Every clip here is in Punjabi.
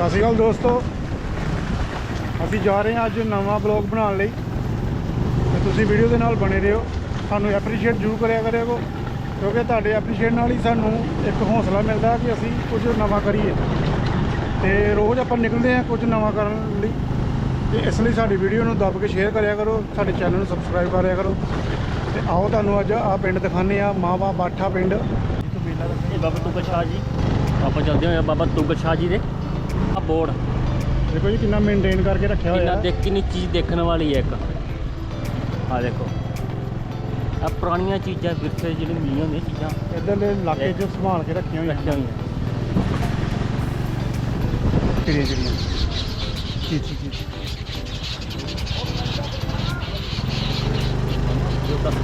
ਸਤਿ ਸ਼੍ਰੀ ਅਕਾਲ ਦੋਸਤੋ। ਅਸੀਂ ਜਾ ਰਹੇ ਹਾਂ ਅੱਜ ਨਵਾਂ ਬਲੌਗ ਬਣਾਉਣ ਲਈ। ਤੇ ਤੁਸੀਂ ਵੀਡੀਓ ਦੇ ਨਾਲ ਬਣੇ ਰਹੋ। ਸਾਨੂੰ ਐਪਰੀਸ਼ੀਏਟ ਜ਼ਰੂਰ ਕਰਿਆ ਕਰਿਓ। ਕਿਉਂਕਿ ਤੁਹਾਡੇ ਐਪਰੀਸ਼ੀਏਟ ਨਾਲ ਹੀ ਸਾਨੂੰ ਇੱਕ ਹੌਸਲਾ ਮਿਲਦਾ ਕਿ ਅਸੀਂ ਕੁਝ ਨਵਾਂ ਕਰੀਏ। ਤੇ ਰੋਜ਼ ਆਪਾਂ ਨਿਕਲਦੇ ਹਾਂ ਕੁਝ ਨਵਾਂ ਕਰਨ ਲਈ। ਤੇ ਇਸ ਲਈ ਸਾਡੀ ਵੀਡੀਓ ਨੂੰ ਦੱਬ ਕੇ ਸ਼ੇਅਰ ਕਰਿਆ ਕਰੋ। ਸਾਡੇ ਚੈਨਲ ਨੂੰ ਸਬਸਕ੍ਰਾਈਬ ਕਰਿਆ ਕਰੋ। ਤੇ ਆਓ ਤੁਹਾਨੂੰ ਅੱਜ ਆ ਪਿੰਡ ਦਿਖਾਉਂਦੇ ਆ ਮਾਵਾ ਬਾਠਾ ਪਿੰਡ। ਇਹ ਬਾਬਾ ਤੁਗਲ ਸ਼ਾਹ ਜੀ। ਆਪਾਂ ਚੱਲਦੇ ਹੋਏ ਆ ਬਾਬਾ ਤੁਗਲ ਸ਼ਾਹ ਜੀ ਦੇ। ਬੋਰਡ। ਦੇਖੋ ਜੀ ਕਿੰਨਾ ਮੇਨਟੇਨ ਕਰਕੇ ਰੱਖਿਆ ਹੋਇਆ। ਹੈ। ਦੇਖ ਕਿੰਨੀ ਚੀਜ਼ ਦੇਖਣ ਵਾਲੀ ਹੈ ਇੱਕ। ਆ ਦੇਖੋ। ਆ ਪੁਰਾਣੀਆਂ ਚੀਜ਼ਾਂ ਵਿਰਸੇ ਜਿਹੜੀ ਮਿਲੀਆਂ ਹੁੰਦੀਆਂ ਚੀਜ਼ਾਂ। ਇੱਧਰਲੇ ਇਲਾਕੇ 'ਚ ਸੰਭਾਲ ਕੇ ਰੱਖੀਆਂ ਹੋਈਆਂ ਰੱਖੀਆਂ ਹੋਈਆਂ ਚਿੜੀਆਂ ਚਿੜੀਆਂ ਜੀ ਜੀ ਜੀ। ਜੋ ਤੱਕ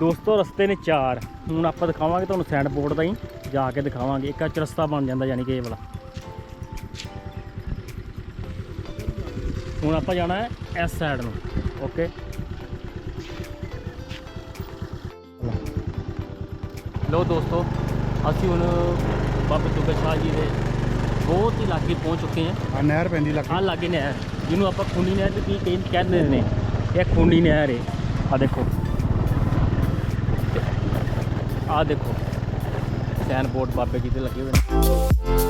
ਦੋਸਤੋ ਰਸਤੇ ਨੇ ਚਾਰ। ਹੁਣ ਆਪਾਂ ਦਿਖਾਵਾਂਗੇ ਤੁਹਾਨੂੰ ਸੈਂਡ ਬੋਰਡ ਦਾ ਹੀ ਜਾ ਕੇ ਦਿਖਾਵਾਂਗੇ। ਇੱਕ ਅੱਜ ਰਸਤਾ ਬਣ ਜਾਂਦਾ ਯਾਨੀ ਕਿ ਇਹ ਵਾਲਾ। ਹੁਣ ਆਪਾਂ ਜਾਣਾ ਹੈ ਇਸ ਸਾਈਡ ਨੂੰ। ਓਕੇ ਲੋ ਦੋਸਤੋ ਅਸੀਂ ਹੁਣ ਬਾਬਾ ਦੁੱਗਾ ਸ਼ਾਹ ਜੀ ਦੇ ਬਹੁਤ ਹੀ ਲਾਗੇ ਪਹੁੰਚ ਚੁੱਕੇ ਹਾਂ। ਆ ਨਹਿਰ ਪੈਂਦੀ ਲੱਗ। ਆਹ ਲਾਗੇ ਨਹਿਰ ਜਿਹਨੂੰ ਆਪਾਂ ਖੁੰਡੀ ਨਹਿਰ ਕਹਿ- ਕਹਿੰਦੇ ਨੇ। ਇਹ ਖੁੰਡੀ ਨਹਿਰ ਹੈ ਆ ਦੇਖੋ। ਆਹ ਦੇਖੋ। ਸੈਨ ਬੋਰਡ ਬਾਬੇ ਜੀ ਦੇ ਲੱਗੇ ਹੋਏ ਨੇ।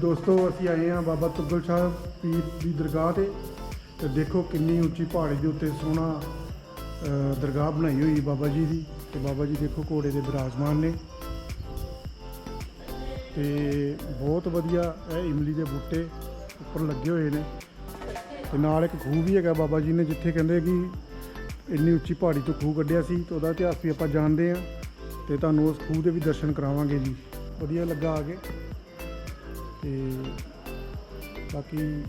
ਦੋਸਤੋ, ਅਸੀਂ ਆਏ ਹਾਂ ਬਾਬਾ ਤੁਗਲ ਸ਼ਾਹ ਪੀਰ ਦੀ ਦਰਗਾਹ ਤੇ ਤੇ ਦੇਖੋ ਕਿੰਨੀ ਉੱਚੀ ਪਹਾੜੀ ਦੇ ਉੱਤੇ ਸੋਹਣਾ ਦਰਗਾਹ ਬਣਾਈ ਹੋਈ ਬਾਬਾ ਜੀ ਦੀ ਤੇ ਬਾਬਾ ਜੀ ਦੇਖੋ ਘੋੜੇ ਦੇ ਬਿਰਾਜਮਾਨ ਨੇ। ਤੇ ਬਹੁਤ ਵਧੀਆ ਇਹ ਇਮਲੀ ਦੇ ਬੂਟੇ ਉੱਪਰ ਲੱਗੇ ਹੋਏ ਨੇ ਤੇ ਨਾਲ ਇੱਕ ਖੂਹ ਵੀ ਹੈਗਾ ਬਾਬਾ ਜੀ ਨੇ, ਜਿੱਥੇ ਕਹਿੰਦੇ ਕਿ ਇੰਨੀ ਉੱਚੀ ਪਹਾੜੀ ਤੋਂ ਖੂਹ ਕੱਢਿਆ ਸੀ ਤੇ ਉਹਦਾ ਇਤਿਹਾਸ ਵੀ ਆਪਾਂ ਜਾਣਦੇ ਹਾਂ ਤੇ ਤੁਹਾਨੂੰ ਉਸ ਖੂਹ ਦੇ ਵੀ ਦਰਸ਼ਨ ਕਰਾਵਾਂਗੇ ਜੀ। ਵਧੀਆ ਲੱਗਾ ਆ ਕੇ। ਤੇ ਬਾਕੀ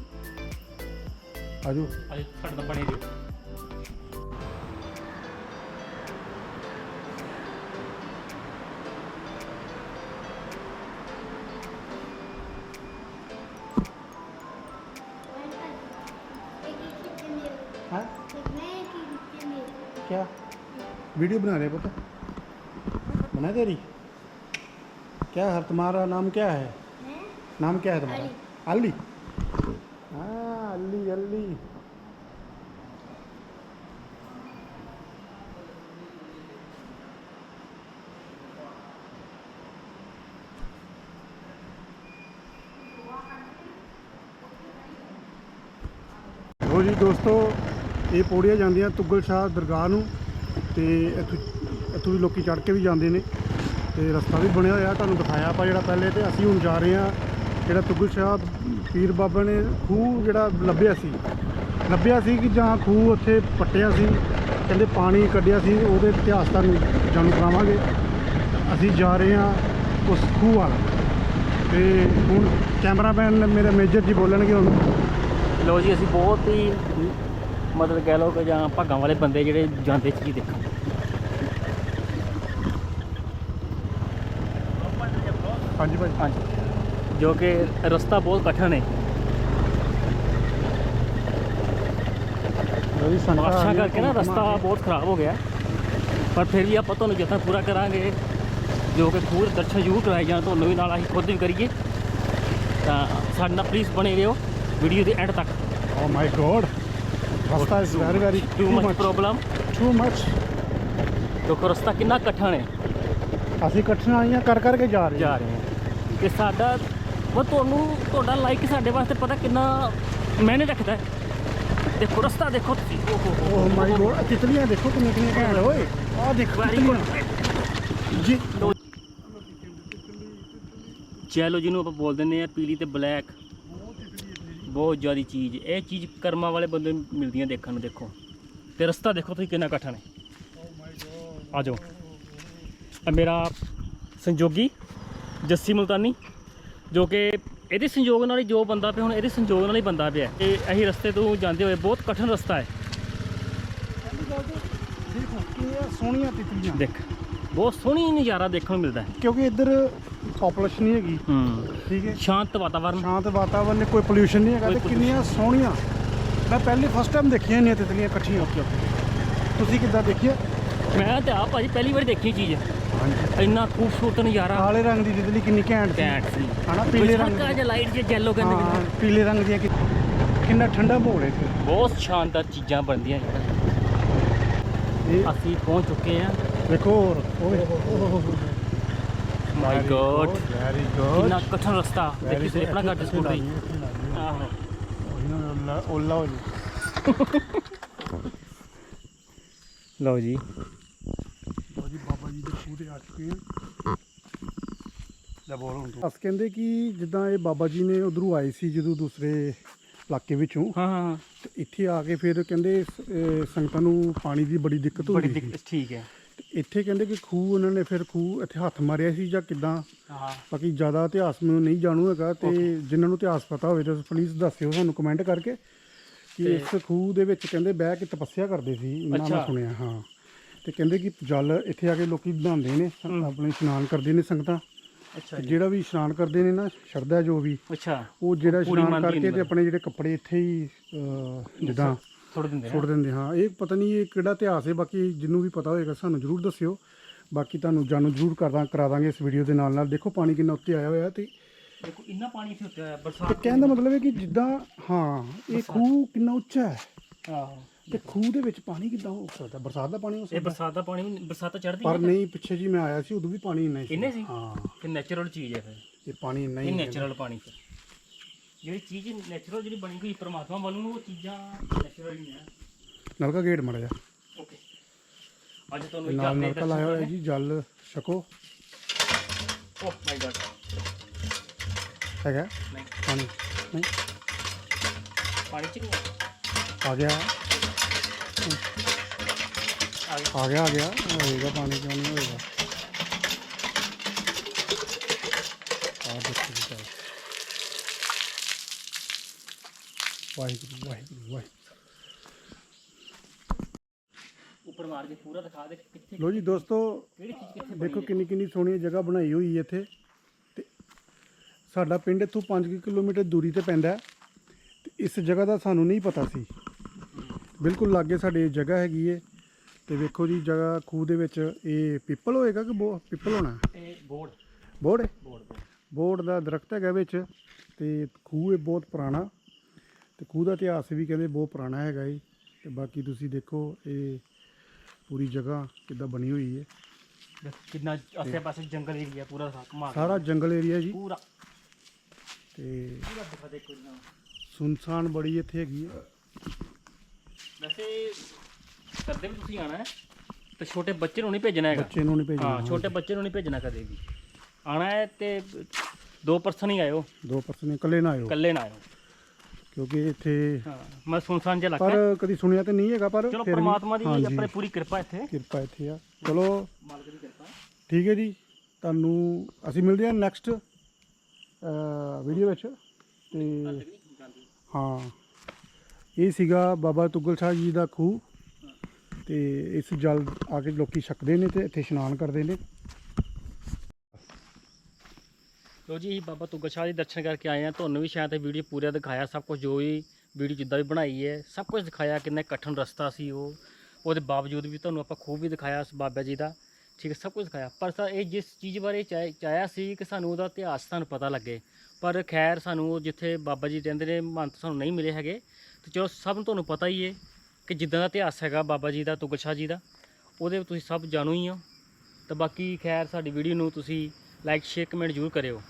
ਆਜੋ ਅਜੇ ਛੱਡ ਤਾਂ ਬਣੇ ਦਿਓ ਹਾਂ क्या वीडियो बना रहे पता बना तेरी क्या है तुम्हारा नाम क्या है ਨਾਮ क्या है तुम्हारा अली हाँ अली अली ਹੋ ਜੀ ਦੋਸਤੋ ਇਹ ਪੌੜੀਆਂ ਜਾਂਦੀਆਂ ਤੁਗਲ ਸ਼ਾਹ ਦਰਗਾਹ ਨੂੰ ਤੇ ਇੱਥੋਂ ਇੱਥੋਂ ਵੀ ਲੋਕੀ ਚੜ ਕੇ ਵੀ ਜਾਂਦੇ ਨੇ ਤੇ ਰਸਤਾ ਵੀ ਬਣਿਆ ਹੋਇਆ ਤੁਹਾਨੂੰ ਦਿਖਾਇਆ ਆਪਾਂ ਜਿਹੜਾ ਪਹਿਲੇ ਤੇ ਅਸੀਂ ਹੁਣ ਜਾ ਰਹੇ ਹਾਂ ਜਿਹੜਾ ਤੁਗਲ ਸ਼ਾਹ ਪੀਰ ਬਾਬਾ ਨੇ ਖੂਹ ਜਿਹੜਾ ਲੱਭਿਆ ਸੀ ਲੱਭਿਆ ਸੀ ਕਿ ਜਾਂ ਖੂਹ ਉੱਥੇ ਪੱਟਿਆ ਸੀ ਕਹਿੰਦੇ ਪਾਣੀ ਕੱਢਿਆ ਸੀ ਉਹਦੇ ਇਤਿਹਾਸ ਤੁਹਾਨੂੰ ਜਾਣੂ ਕਰਾਵਾਂਗੇ। ਅਸੀਂ ਜਾ ਰਹੇ ਹਾਂ ਉਸ ਖੂਹ ਵੱਲ। ਤੇ ਹੁਣ ਕੈਮਰਾਮੈਨ ਮੇਰੇ ਮੇਜਰ ਜੀ ਬੋਲਣਗੇ ਹੁਣ। ਲੋ ਜੀ ਅਸੀਂ ਬਹੁਤ ਹੀ ਮਤਲਬ ਕਹਿ ਲਓ ਕਿ ਜਾਂ ਭਾਗਾਂ ਵਾਲੇ ਬੰਦੇ ਜਿਹੜੇ ਜਾਂਦੇ ਚ ਕੀ ਦੇਖਣ। ਹਾਂਜੀ ਭਾਈ। ਹਾਂਜੀ। ਜੋ ਕਿ ਰਸਤਾ ਬਹੁਤ ਕਠਿਨ ਹੈ। ਆ ਗਈਆਂ ਕਰਕੇ ਨਾ ਰਸਤਾ ਕੇ। ਬਹੁਤ ਖਰਾਬ ਹੋ ਗਿਆ। ਪਰ ਫਿਰ ਵੀ ਆਪਾਂ ਤੁਹਾਨੂੰ ਯਤਨ ਪੂਰਾ ਕਰਾਂਗੇ ਜੋ ਕਿ ਦੇ ਦਰਸ਼ਨ ਜ਼ਰੂਰ ਕਰਾਏ ਜਾਣ ਤੁਹਾਨੂੰ ਵੀ ਨਾਲ ਅਸੀਂ ਖੁਦ ਵੀ ਕਰੀਏ। ਤਾਂ ਸਾਡੇ ਨਾਲ ਪਲੀਜ਼ ਬਣੇ ਰਹੋ ਵੀਡੀਓ ਦੇ ਐਂਡ ਤੱਕ। ਓ ਮਾਈ ਗੋਡ ਰਸਤਾ is very very too much problem too much ਦੇਖੋ ਰਸਤਾ ਕਿੰਨਾ ਕਠਿਨ ਹੈ। ਅਸੀਂ ਕਠਿਨਾਈਆਂ ਕਰ ਕਰਕੇ ਜਾ ਰਹੇ ਜਾ ਰਹੇ ਹਾਂ। ਤੇ ਸਾਡਾ ਉਹ ਤੁਹਾਨੂੰ ਤੁਹਾਡਾ ਲਾਈਕ ਸਾਡੇ ਵਾਸਤੇ ਪਤਾ ਕਿੰਨਾ ਮਾਇਨੇ ਰੱਖਦਾ ਹੈ। ਦੇਖੋ ਰਸਤਾ ਦੇਖੋ ਤੁਸੀਂ। ਓਹ ਓ ਮਾਈ ਗੋਡ ਤਿਤਲੀਆਂ ਦੇਖੋ ਕਿੰਨੀਆਂ ਕਿੰਨੀਆਂ ਘੈਂਟ ਓਏ। ਆਹ ਦੇਖੋ ਵੈਰੀ ਤਿਤਲੀਆਂ। ਜੀ। ਚੈਲੋ ਜਿਹਨੂੰ ਆਪਾਂ ਬੋਲ ਦਿੰਦੇ ਆ ਪੀਲੀ ਤੇ ਬਲੈਕ। ਬਹੁਤ ਜ਼ਿਆਦਾ ਚੀਜ਼। ਇਹ ਚੀਜ਼ ਕਰਮਾਂ ਵਾਲੇ ਬੰਦੇ ਨੂੰ ਮਿਲਦੀਆਂ ਦੇਖਣ ਨੂੰ ਦੇਖੋ। ਤੇ ਰਸਤਾ ਦੇਖੋ ਤੁਸੀਂ ਕਿੰਨਾ ਕਠਿਨ ਹੈ ਆ ਜਾਓ। ਮੇਰਾ ਸੰਜੋਗੀ ਜੱਸੀ ਮੁਲਤਾਨੀ। ਜੋ ਕਿ ਇਹਦੇ ਸੰਯੋਗ ਨਾਲ ਹੀ ਜੋ ਬੰਦਾ ਪਿਆ ਹੁਣ ਇਹਦੇ ਸੰਯੋਗ ਨਾਲ ਹੀ ਬੰਦਾ ਪਿਆ। ਤੇ ਅਸੀਂ ਰਸਤੇ ਤੋਂ ਜਾਂਦੇ ਹੋਏ ਬਹੁਤ ਕਠਿਨ ਰਸਤਾ ਹੈ। ਦੇਖੋ ਕਿੰਨੀਆਂ ਸੋਹਣੀਆਂ ਤਿਤਲੀਆਂ। ਦੇਖ ਬਹੁਤ ਸੋਹਣੀ ਨਜ਼ਾਰਾ ਦੇਖਣ ਨੂੰ ਮਿਲਦਾ ਹੈ। ਕਿਉਂਕਿ ਇੱਧਰ ਪਾਪੂਲੇਸ਼ਨ ਨਹੀਂ ਹੈਗੀ। ਹੂੰ। ਠੀਕ ਹੈ। ਸ਼ਾਂਤ ਵਾਤਾਵਰਨ। ਸ਼ਾਂਤ ਵਾਤਾਵਰਨ ਨੇ ਕੋਈ ਪੋਲਿਊਸ਼ਨ ਨਹੀਂ ਹੈਗਾ ਤੇ ਕਿੰਨੀਆਂ ਸੋਹਣੀਆਂ। ਮੈਂ ਪਹਿਲੇ ਫਸਟ ਟਾਈਮ ਦੇਖੀਆਂ ਨੇ ਤਿਤਲੀਆਂ ਇਕੱਠੀਆਂ। ਤੁਸੀਂ ਕਿੱਦਾਂ ਦੇਖਿਆ? ਮੈਂ ਤੇ ਆ ਭਾਜੀ ਪਹਿਲੀ ਵਾਰ ਦੇਖੀ ਚੀਜ਼। ਇੰਨਾ ਖੂਬਸੂਰਤ ਨਜ਼ਾਰਾ। ਕਾਲੇ ਰੰਗ ਦੀ ਤਿਤਲੀ ਕਿੰਨੀ ਘੈਂਟ ਸੀ। ਕੈਂਟ ਸੀ। ਹਨਾ ਪੀਲੇ ਰੰਗ ਹਲਕਾ ਜਿਹਾ ਲਾਈਟ ਜਿਹਾ ਜੈਲੋ ਕਹਿੰਦੇ ਹਾਂ ਨੇ। ਪੀਲੇ ਰੰਗ ਕਿ- ਕਿੰਨਾ ਠੰਡਾ ਮਾਹੌਲ ਹੈ ਇੱਥੇ। ਬਹੁਤ ਸ਼ਾਨਦਾਰ ਚੀਜ਼ਾਂ ਬਣਦੀਆਂ। ਇਹ ਅਸੀਂ ਪਹੁੰਚ ਚੁੱਕੇ ਹਾਂ। ਦੇਖੋ ਹੋਰ ਓਏ। ਮਾਈ ਗੋਡ ਵੈਰੀ ਗੁੱਡ ਕਿੰਨਾ ਕਠਿਨ ਰਸਤਾ। ਦੇਖੀ ਤੁਸੀਂ ਆਪਣਾ ਘੱਟ ਸਕੂਟਰੀ ਆਹੋ। ਹੋ ਜੀ ਲਓ ਜੀ। ਲਓ ਜੀ। ਜੀ ਦੇ ਖੂਹ ਤੇ ਆ ਚੁੱਕੇ ਹਾਂ। ਲੈ ਬੋਲ ਹੁਣ ਤੂੰ ਅਸ ਕਹਿੰਦੇ ਕਿ ਜਿੱਦਾਂ ਇਹ ਬਾਬਾ ਜੀ ਨੇ ਉਧਰੋਂ ਆਏ ਸੀ ਜਦੋਂ ਦੂਸਰੇ ਇਲਾਕੇ ਵਿੱਚੋਂ ਹਾਂ ਹਾਂ ਤੇ ਇੱਥੇ ਆ ਕੇ ਫਿਰ ਕਹਿੰਦੇ ਅਹ ਸੰਗਤਾਂ ਨੂੰ ਪਾਣੀ ਦੀ ਬੜੀ ਦਿੱਕਤ ਬੜੀ ਹੁੰਦੀ ਸੀ। ਦਿੱਕਤ ਠੀਕ ਹੈ। ਤੇ ਇੱਥੇ ਕਹਿੰਦੇ ਕਿ ਖੂਹ ਉਹਨਾਂ ਨੇ ਫਿਰ ਖੂਹ ਇੱਥੇ ਹੱਥ ਮਾਰਿਆ ਸੀ ਜਾਂ ਕਿਦਾਂ? ਹਾਂ ਬਾਕੀ ਜ਼ਿਆਦਾ ਇਤਿਹਾਸ ਮੈਨੂੰ ਨਹੀਂ ਜਾਣੂ ਹੈਗਾ ਤੇ ਜਿਨ੍ਹਾਂ ਨੂੰ ਇਤਿਹਾਸ ਪਤਾ ਹੋਵੇ ਤਾਂ ਪਲੀਜ਼ ਦੱਸਿਓ ਸਾਨੂੰ ਕਮੈਂਟ ਕਰਕੇ ਕਿ ਇਸ ਖੂਹ ਦੇ ਵਿੱਚ ਕਹਿੰਦੇ ਬਹਿ ਕੇ ਤਪੱਸਿਆ ਕਰਦੇ ਸੀ ਇਹਨਾਂ ਮੈਂ ਅੱਛਾ। ਸੁਣਿਆ ਹਾਂ। ਤੇ ਕਹਿੰਦੇ ਕਿ ਜਲ ਇੱਥੇ ਆ ਕੇ ਲੋਕੀ ਨਹਾਉਂਦੇ ਨੇ ਆਪਣੇ ਇਸ਼ਨਾਨ ਕਰਦੇ ਨੇ ਸੰਗਤਾਂ। ਅੱਛਾ ਜਿਹੜਾ ਵੀ ਇਸ਼ਨਾਨ ਕਰਦੇ ਨੇ ਨਾ ਸ਼ਰਧਾ ਜੋ ਵੀ ਅੱਛਾ। ਉਹ ਜਿਹੜਾ ਇਸ਼ਨਾਨ ਕਰਕੇ ਤੇ ਆਪਣੇ ਜਿਹੜੇ ਕੱਪੜੇ ਇੱਥੇ ਹੀ ਜਿੱਦਾਂ ਥੋੜੇ ਦਿੰਦੇ ਸੁੱਟ ਦਿੰਦੇ ਹਾਂ ਇਹ ਪਤਾ ਨਹੀਂ ਇਹ ਕਿਹੜਾ ਇਤਿਹਾਸ ਹੈ ਬਾਕੀ ਜਿਹਨੂੰ ਵੀ ਪਤਾ ਹੋਏਗਾ ਸਾਨੂੰ ਜ਼ਰੂਰ ਦੱਸਿਓ। ਬਾਕੀ ਤੁਹਾਨੂੰ ਜਾਣੂ ਜ਼ਰੂਰ ਕਰਦਾ ਕਰਾ ਦਾਂਗੇ ਇਸ ਵੀਡੀਓ ਦੇ ਨਾਲ ਨਾਲ ਦੇਖੋ ਪਾਣੀ ਕਿੰਨਾ ਉੱਤੇ ਆਇਆ ਹੋਇਆ ਤੇ ਦੇਖੋ ਇੰਨਾ ਪਾਣੀ ਇੱਥੇ ਉੱਤੇ ਆਇਆ ਬਰਸਾਤ ਕਹਿਣ ਦਾ ਮਤਲਬ ਹੈ ਕਿ ਜਿੱਦਾਂ ਹਾਂ ਇਹ ਖੂਹ ਕਿੰਨਾ ਉੱਚਾ ਹੈ। ਆਹੋ। ਤੇ ਖੂਹ ਦੇ ਵਿੱਚ ਪਾਣੀ ਕਿੱਦਾਂ ਹੋ ਸਕਦਾ? ਬਰਸਾਤ ਦਾ ਪਾਣੀ ਹੋ ਇਹ ਸਕਦਾ? ਬਰਸਾਤ ਦਾ ਪਾਣੀ ਬਰਸਾਤ ਚੜਦੀ ਪਰ ਨਹੀਂ ਪਿੱਛੇ ਜੀ ਮੈਂ ਆਇਆ ਸੀ ਉਦੋਂ ਵੀ ਪਾਣੀ ਇੰਨਾ ਹੀ ਸੀ। ਇੰਨੇ ਸੀ? ਹਾਂ। ਕਿ ਨੈਚੁਰਲ ਚੀਜ਼ ਹੈ ਫਿਰ। ਇਹ ਪਾਣੀ ਇੰਨਾ ਇਹ ਹੀ। ਹੈ। ਨੈਚੁਰਲ ਪਾਣੀ ਫਿਰ। ਜਿਹੜੀ ਚੀਜ਼ ਨੈਚੁਰਲ ਜਿਹੜੀ ਬਣੀ ਹੋਈ ਪ੍ਰਮਾਤਮਾ ਵੱਲੋਂ ਉਹ ਚੀਜ਼ਾਂ ਨੈਚੁਰਲ ਹੀ ਆ ਨਲਕਾ ਗੇਟ ਮੜ ਜਾ ਓਕੇ ਅੱਜ ਤੁਹਾਨੂੰ ਨਾਲ ਇੱਕ ਨਲਕਾ ਲਾਇਆ ਹੋਇਆ ਜੀ ਜਲ ਛਕੋ। ਓਹ ਮਾਈ ਗॉड ਹੈਗਾ? ਨਹੀਂ। ਪਾਣੀ। ਨਹੀਂ। ਪਾਣੀ ਚ ਨਹੀਂ ਆ ਗਿਆ ਆ ਗਿਆ। ਆ ਗਿਆ ਆ ਗਿਆ। ਹੋਏਗਾ ਪਾਣੀ ਕਿਉਂ ਨਹੀਂ ਹੋਏਗਾ? ਆ ਦੇਖੋ ਜੀ। ਵਾਹਿਗੁਰੂ ਵਾਹਿਗੁਰੂ ਵਾਹਿਗੁਰੂ। ਉੱਪਰ ਮਾਰ ਕੇ ਪੂਰਾ ਦਿਖਾ ਦੇ ਕਿੱਥੇ ਲੋ ਜੀ ਦੋਸਤੋ ਕਿਹੜੀ ਚੀਜ਼ ਕਿੱਥੇ ਦੇਖੋ ਕਿੰਨੀ ਕਿੰਨੀ ਸੋਹਣੀ ਜਗ੍ਹਾ ਬਣਾਈ ਹੋਈ ਹੈ ਇੱਥੇ। ਤੇ ਸਾਡਾ ਪਿੰਡ ਇੱਥੋਂ 5 ਕਿਲੋਮੀਟਰ ਦੂਰੀ ਤੇ ਪੈਂਦਾ ਇਸ ਜਗ੍ਹਾ ਦਾ ਸਾਨੂੰ ਨਹੀਂ ਪਤਾ ਸੀ। ਬਿਲਕੁਲ ਲਾਗੇ ਸਾਡੇ ਜਗ੍ਹਾ ਹੈਗੀ ਹੈ ਤੇ ਵੇਖੋ ਜੀ ਜਗ੍ਹਾ ਖੂਹ ਦੇ ਵਿੱਚ ਇਹ ਪਿੱਪਲ ਹੋਏਗਾ ਕਿ ਬੋ ਪਿੱਪਲ ਹੋਣਾ? ਇਹ ਬੋਰਡ। ਬੋੜ ਹੈ ਬੋਰਡ ਬੋੜ ਦਾ ਦਰਖਤ ਹੈਗਾ ਵਿੱਚ ਤੇ ਖੂਹ ਹੈ ਬਹੁਤ ਪੁਰਾਣਾ। ਤੇ ਖੂਹ ਦਾ ਇਤਿਹਾਸ ਵੀ ਕਹਿੰਦੇ ਬਹੁਤ ਪੁਰਾਣਾ ਹੈਗਾ ਜੀ ਤੇ ਬਾਕੀ ਤੁਸੀਂ ਦੇਖੋ ਇਹ ਪੂਰੀ ਜਗ੍ਹਾ ਕਿੱਦਾਂ ਬਣੀ ਹੋਈ ਹੈ ਕਿੰਨਾ ਆਸੇ ਪਾਸੇ ਜੰਗਲ ਏਰੀਆ ਪੂਰਾ ਦਿਖਾ ਘੁਮਾ ਕੇ। ਸਾਰਾ ਜੰਗਲ ਏਰੀਆ ਜੀ। ਪੂਰਾ। ਤੇ ਪੂਰਾ ਦਿਖਾ ਦੇ ਕੋਈ ਨਾ। ਸੁਨਸਾਨ ਬੜੀ ਇੱਥੇ ਹੈਗੀ ਹੈ ਵੈਸੇ ਕਰਦੇ ਵੀ ਤੁਸੀਂ ਆਣਾ ਹੈ ਤੇ ਛੋਟੇ ਬੱਚੇ ਨੂੰ ਨਹੀਂ ਭੇਜਣਾ ਹੈਗਾ। ਬੱਚੇ ਨੂੰ ਨਹੀਂ ਭੇਜਣਾ ਹਾਂ ਛੋਟੇ ਬੱਚੇ ਨੂੰ ਨਹੀਂ ਭੇਜਣਾ ਕਦੇ ਵੀ। ਆਣਾ ਹੈ ਤੇ ਦੋ ਪਰਸਨ ਹੀ ਆਇਓ। ਦੋ ਪਰਸਨ ਇਕੱਲੇ ਨਾ ਆਇਓ। ਇਕੱਲੇ ਨਾ ਆਇਓ। ਕਿਉਂਕਿ ਇੱਥੇ ਹਾਂ ਮੈਂ ਸੁਨਸਾਨ ਜਿਹਾ ਹੈ। ਪਰ ਕਦੀ ਸੁਣਿਆ ਤੇ ਨਹੀਂ ਹੈਗਾ ਪਰ ਚਲੋ ਫਿਰ ਵੀ- ਪ੍ਰਮਾਤਮਾ ਦੀ ਹਾਂਜੀ, ਆਪਣੇ ਪੂਰੀ ਕਿਰਪਾ ਇੱਥੇ। ਕਿਰਪਾ ਇੱਥੇ ਆ। ਚਲੋ ਮਾਲਕ ਦੀ ਕਿਰਪਾ। ਠੀਕ ਹੈ ਜੀ। ਤੁਹਾਨੂੰ ਅਸੀਂ ਮਿਲਦੇ ਹਾਂ ਨੈਕਸਟ ਵੀਡੀਓ ਵਿੱਚ ਤੇ ਹਾਂ। ਇਹ ਸੀਗਾ ਬਾਬਾ ਤੁਗਲ ਸ਼ਾਹ ਜੀ ਦਾ ਖੂਹ। ਤੇ ਇਸ ਜਲ ਆ ਕੇ ਲੋਕੀ ਛਕਦੇ ਨੇ ਤੇ ਇੱਥੇ ਇਸ਼ਨਾਨ ਕਰਦੇ ਨੇ। ਲੋ ਜੀ, ਅਸੀਂ ਬਾਬਾ ਤੁੱਗਾ ਸ਼ਾਹ ਦੇ ਦਰਸ਼ਨ ਕਰਕੇ ਆਏ ਆ ਤੁਹਾਨੂੰ ਵੀ ਸ਼ਾਇਦ ਇਹ ਵੀਡੀਓ ਪੂਰਾ ਦਿਖਾਇਆ, ਸਭ ਕੁਝ ਜੋ ਵੀ ਵੀਡੀਓ ਜਿੱਦਾਂ ਵੀ ਬਣਾਈ ਹੈ, ਸਭ ਕੁਝ ਦਿਖਾਇਆ ਕਿੰਨਾ ਕਠਿਨ ਰਸਤਾ ਸੀ ਉਹ। ਉਹਦੇ ਬਾਵਜੂਦ ਵੀ ਤੁਹਾਨੂੰ ਆਪਾਂ ਖੂਬ ਵੀ ਦਿਖਾਇਆ ਉਸ ਬਾਬਾ ਜੀ ਦਾ। ਠੀਕ ਹੈ, ਸਭ ਕੁਝ ਦਿਖਾਇਆ। ਪਰ ਸਰ, ਇਹ ਜਿਸ ਚੀਜ਼ ਬਾਰੇ ਚਾਹ- ਚਾਹਿਆ ਸੀ ਕਿ ਸਾਨੂੰ ਉਹਦਾ ਇਤਿਹਾਸ ਸਾਨੂੰ ਪਤਾ ਲੱਗੇ। ਪਰ ਖੈਰ, ਸਾਨੂੰ ਉਹ ਜਿੱਥੇ ਬਾਬਾ ਜੀ ਰਹਿੰਦੇ ਨੇ ਮੰਤ ਸਾਨੂੰ ਨਹੀਂ ਮਿਲੇ ਹੈਗੇ। ਤੇ ਚਲੋ ਸਭ ਨੂੰ ਤੁਹਾਨੂੰ ਪਤਾ ਹੀ ਹੈ ਕਿ ਜਿੱਦਾਂ ਦਾ ਇਤਿਹਾਸ ਹੈਗਾ ਬਾਬਾ ਜੀ ਦਾ ਤੁਗਲ ਸ਼ਾਹ ਜੀ ਦਾ, ਉਹਦੇ ਤੁਸੀਂ ਸਭ ਜਾਣੂ ਹੀ ਹੋ। ਤਾਂ ਬਾਕੀ ਖੈਰ ਸਾਡੀ ਵੀਡੀਓ ਨੂੰ ਤੁਸੀਂ ਲਾਈਕ ਸ਼ੇਅਰ ਕਮੈਂਟ ਜ਼ਰੂਰ ਕਰਿਓ।